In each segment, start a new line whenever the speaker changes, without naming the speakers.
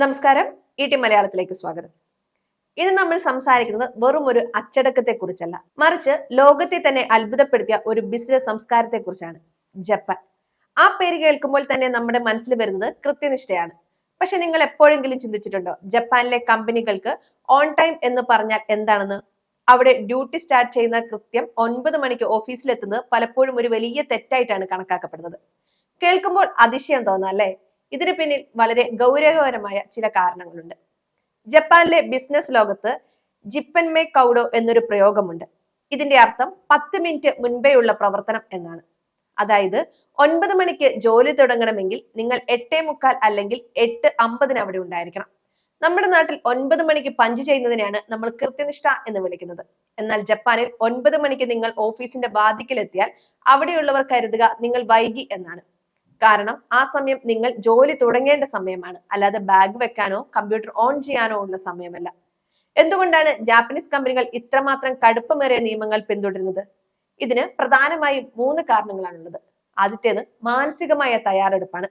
നമസ്കാരം. E T മലയാളത്തിലേക്ക് സ്വാഗതം. ഇന്ന് നമ്മൾ സംസാരിക്കുന്നത് വെറും ഒരു അച്ചടക്കത്തെ കുറിച്ചല്ല മറിച്ച് ലോകത്തെ തന്നെ അത്ഭുതപ്പെടുത്തിയ ഒരു ബിസിനസ് സംസ്കാരത്തെ കുറിച്ചാണ് ജപ്പാൻ. ആ പേര് കേൾക്കുമ്പോൾ തന്നെ നമ്മുടെ മനസ്സിൽ വരുന്നത് കൃത്യനിഷ്ഠയാണ്. പക്ഷെ നിങ്ങൾ എപ്പോഴെങ്കിലും ചിന്തിച്ചിട്ടുണ്ടോ? ജപ്പാനിലെ കമ്പനികൾക്ക് ഓൺ ടൈം എന്ന് പറഞ്ഞാൽ എന്താണെന്ന്? അവിടെ ഡ്യൂട്ടി സ്റ്റാർട്ട് ചെയ്യുന്ന കൃത്യം ഒൻപത് മണിക്ക് ഓഫീസിലെത്തുന്നത് പലപ്പോഴും ഒരു വലിയ തെറ്റായിട്ടാണ് കണക്കാക്കപ്പെടുന്നത്. കേൾക്കുമ്പോൾ അതിശയം തോന്നാം അല്ലേ? ഇതിന് പിന്നിൽ വളരെ ഗൗരവകരമായ ചില കാരണങ്ങളുണ്ട്. ജപ്പാനിലെ ബിസിനസ് ലോകത്ത് ജിപ്പൻമേ കൗഡോ എന്നൊരു പ്രയോഗമുണ്ട്. ഇതിന്റെ അർത്ഥം പത്ത് മിനിറ്റ് മുൻപേയുള്ള പ്രവർത്തനം എന്നാണ്. അതായത് ഒൻപത് മണിക്ക് ജോലി തുടങ്ങണമെങ്കിൽ നിങ്ങൾ എട്ടേ മുക്കാൽ അല്ലെങ്കിൽ എട്ട് അമ്പതിന് അവിടെ ഉണ്ടായിരിക്കണം. നമ്മുടെ നാട്ടിൽ ഒൻപത് മണിക്ക് പഞ്ച് ചെയ്യുന്നതിനെയാണ് നമ്മൾ കൃത്യനിഷ്ഠ എന്ന് വിളിക്കുന്നത്. എന്നാൽ ജപ്പാനിൽ ഒൻപത് മണിക്ക് നിങ്ങൾ ഓഫീസിന്റെ വാതിക്കലെത്തിയാൽ അവിടെയുള്ളവർ കരുതുക നിങ്ങൾ വൈകി എന്നാണ്. കാരണം ആ സമയം നിങ്ങൾ ജോലി തുടങ്ങേണ്ട സമയമാണ്. അല്ലാതെ ബാഗ് വെക്കാനോ കമ്പ്യൂട്ടർ ഓൺ ചെയ്യാനോ ഉള്ള സമയമല്ല. എന്തുകൊണ്ടാണ് ജാപ്പനീസ് കമ്പനികൾ ഇത്രമാത്രം കടുപ്പമേറിയ നിയമങ്ങൾ പിന്തുടരുന്നത്? ഇതിന് പ്രധാനമായും മൂന്ന് കാരണങ്ങളാണുള്ളത്. ആദ്യത്തേത് മാനസികമായ തയ്യാറെടുപ്പാണ്.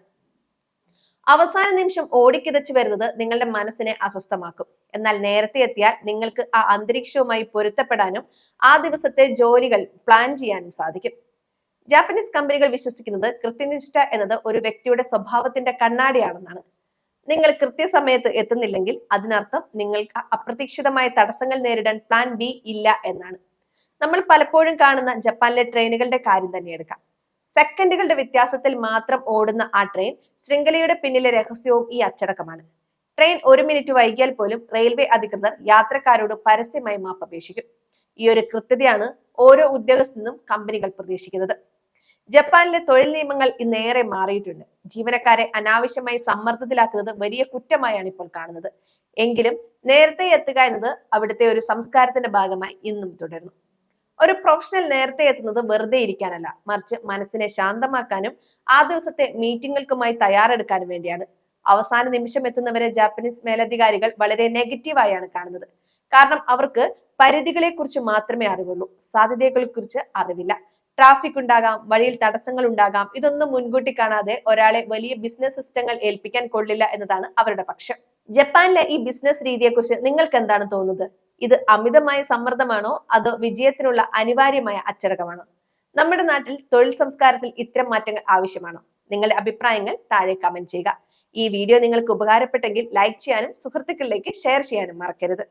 അവസാന നിമിഷം ഓടിക്കിതച്ചു വരുന്നത് നിങ്ങളുടെ മനസ്സിനെ അസ്വസ്ഥമാക്കും. എന്നാൽ നേരത്തെ എത്തിയാൽ നിങ്ങൾക്ക് ആ അന്തരീക്ഷവുമായി പൊരുത്തപ്പെടാനും ആ ദിവസത്തെ ജോലികൾ പ്ലാൻ ചെയ്യാനും സാധിക്കും. ജാപ്പനീസ് കമ്പനികൾ വിശ്വസിക്കുന്നത് കൃത്യനിഷ്ഠ എന്നത് ഒരു വ്യക്തിയുടെ സ്വഭാവത്തിന്റെ കണ്ണാടിയാണെന്നാണ്. നിങ്ങൾ കൃത്യസമയത്ത് എത്തുന്നില്ലെങ്കിൽ അതിനർത്ഥം നിങ്ങൾക്ക് അപ്രതീക്ഷിതമായ തടസ്സങ്ങൾ നേരിടാൻ പ്ലാൻ ബി ഇല്ല എന്നാണ്. നമ്മൾ പലപ്പോഴും കാണുന്ന ജപ്പാനിലെ ട്രെയിനുകളുടെ കാര്യം തന്നെ എടുക്കാം. സെക്കൻഡുകളുടെ വ്യത്യാസത്തിൽ മാത്രം ഓടുന്ന ആ ട്രെയിൻ ശൃംഖലയുടെ പിന്നിലെ രഹസ്യവും ഈ അച്ചടക്കമാണ്. ട്രെയിൻ ഒരു മിനിറ്റ് വൈകിയാൽ പോലും റെയിൽവേ അധികൃതർ യാത്രക്കാരോട് പരസ്യമായി മാപ്പപേക്ഷിക്കും ഈ ഒരു കൃത്യതയാണ് ഓരോ ഉദ്യോഗസ്ഥനും കമ്പനികൾ പ്രതീക്ഷിക്കുന്നത്. ജപ്പാനിലെ തൊഴിൽ നിയമങ്ങൾ ഇന്നേറെ മാറിയിട്ടുണ്ട്. ജീവനക്കാരെ അനാവശ്യമായി സമ്മർദ്ദത്തിലാക്കുന്നത് വലിയ കുറ്റമായാണ് ഇപ്പോൾ കാണുന്നത്. എങ്കിലും നേരത്തെ എത്തുക എന്നത് അവിടുത്തെ ഒരു സംസ്കാരത്തിന്റെ ഭാഗമായി ഇന്നും തുടരുന്നു. ഒരു പ്രൊഫഷണൽ നേരത്തെ എത്തുന്നത് വെറുതെ ഇരിക്കാനല്ല. മറിച്ച് മനസ്സിനെ ശാന്തമാക്കാനും ആ ദിവസത്തെ മീറ്റിങ്ങുകൾക്കുമായി തയ്യാറെടുക്കാനും വേണ്ടിയാണ്. അവസാന നിമിഷം എത്തുന്നവരെ ജാപ്പനീസ് മേലധികാരികൾ വളരെ നെഗറ്റീവായാണ് കാണുന്നത്. കാരണം അവർക്ക് പരിധികളെ കുറിച്ച് മാത്രമേ അറിവുള്ളൂ. സാധ്യതകളെ കുറിച്ച് അറിവില്ല. ട്രാഫിക് ഉണ്ടാകാം വഴിയിൽ തടസ്സങ്ങൾ ഉണ്ടാകാം. ഇതൊന്നും മുൻകൂട്ടി കാണാതെ ഒരാളെ വലിയ ബിസിനസ് സിസ്റ്റങ്ങൾ ഏൽപ്പിക്കാൻ കൊള്ളില്ല എന്നതാണ് അവരുടെ പക്ഷം. ജപ്പാനിലെ ഈ ബിസിനസ് രീതിയെക്കുറിച്ച് നിങ്ങൾക്ക് എന്താണ് തോന്നുന്നത്? ഇത് അമിതമായ സമ്മർദ്ദമാണോ? അതോ വിജയത്തിനുള്ള അനിവാര്യമായ അച്ചടക്കമാണോ? നമ്മുടെ നാട്ടിൽ തൊഴിൽ സംസ്കാരത്തിൽ ഇത്തരം മാറ്റങ്ങൾ ആവശ്യമാണോ? നിങ്ങളുടെ അഭിപ്രായങ്ങൾ താഴെ കമന്റ് ചെയ്യുക. ഈ വീഡിയോ നിങ്ങൾക്ക് ഉപകാരപ്പെട്ടെങ്കിൽ ലൈക്ക് ചെയ്യാനും സുഹൃത്തുക്കളിലേക്ക് ഷെയർ ചെയ്യാനും മറക്കരുത്.